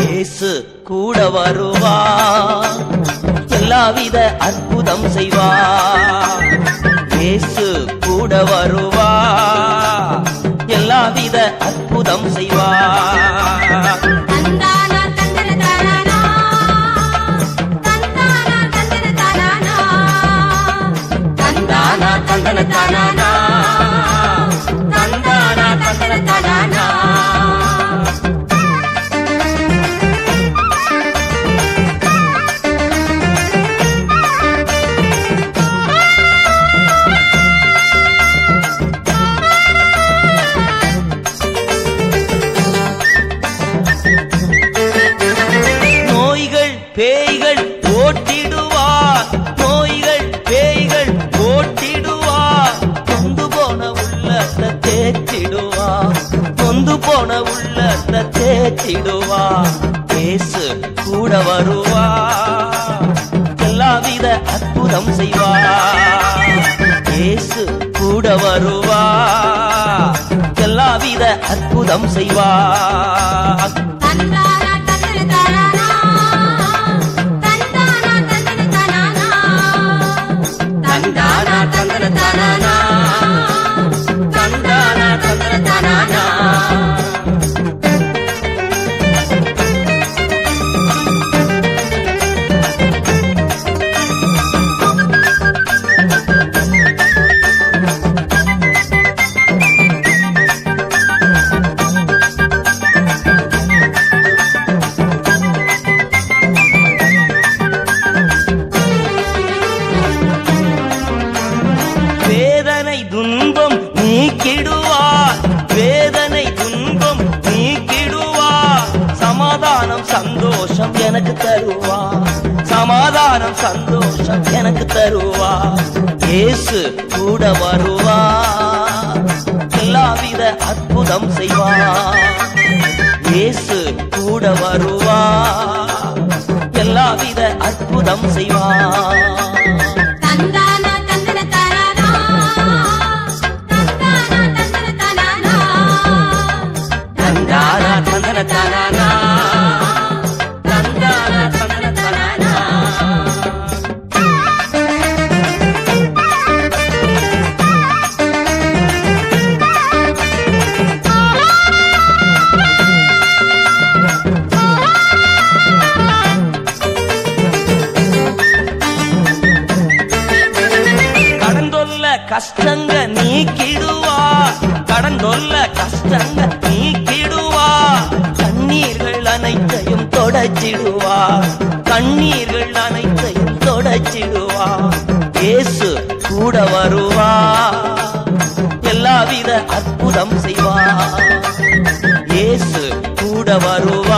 இயேசு கூட வருவா. எல்லாவித அற்புதம் செய்வா. இயேசு கூட வருவா. எல்லாவித அற்புதம் செய்வா. தேற்றிடுவார் இயேசு கூட வருவா. எல்லாவித அற்புதம் செய்வா. இயேசு கூட வருவா எல்லாவித அற்புதம் செய்வா. தந்தானா தந்தன தானானா தந்தன சந்தோஷம் எனக்கு தருவார் சமாதானம் சந்தோஷம் எனக்கு தருவார் இயேசு கூட வருவார் எல்லாவித அற்புதம் செய்வார் இயேசு கூட வருவார் எல்லாவித அற்புதம் செய்வார் தந்தானா தந்தன கஷ்டங்க நீக்கிடுவா. கடந்தொல்ல கஷ்டங்க நீக்கிடுவா. கண்ணீர்கள் அனைத்தையும் தொடச்சிடுவா. கண்ணீர்கள் அனைத்தையும் தொடச்சிடுவா. இயேசு கூட வருவா. எல்லாவித அற்புதம் செய்வா. இயேசு கூட வருவா.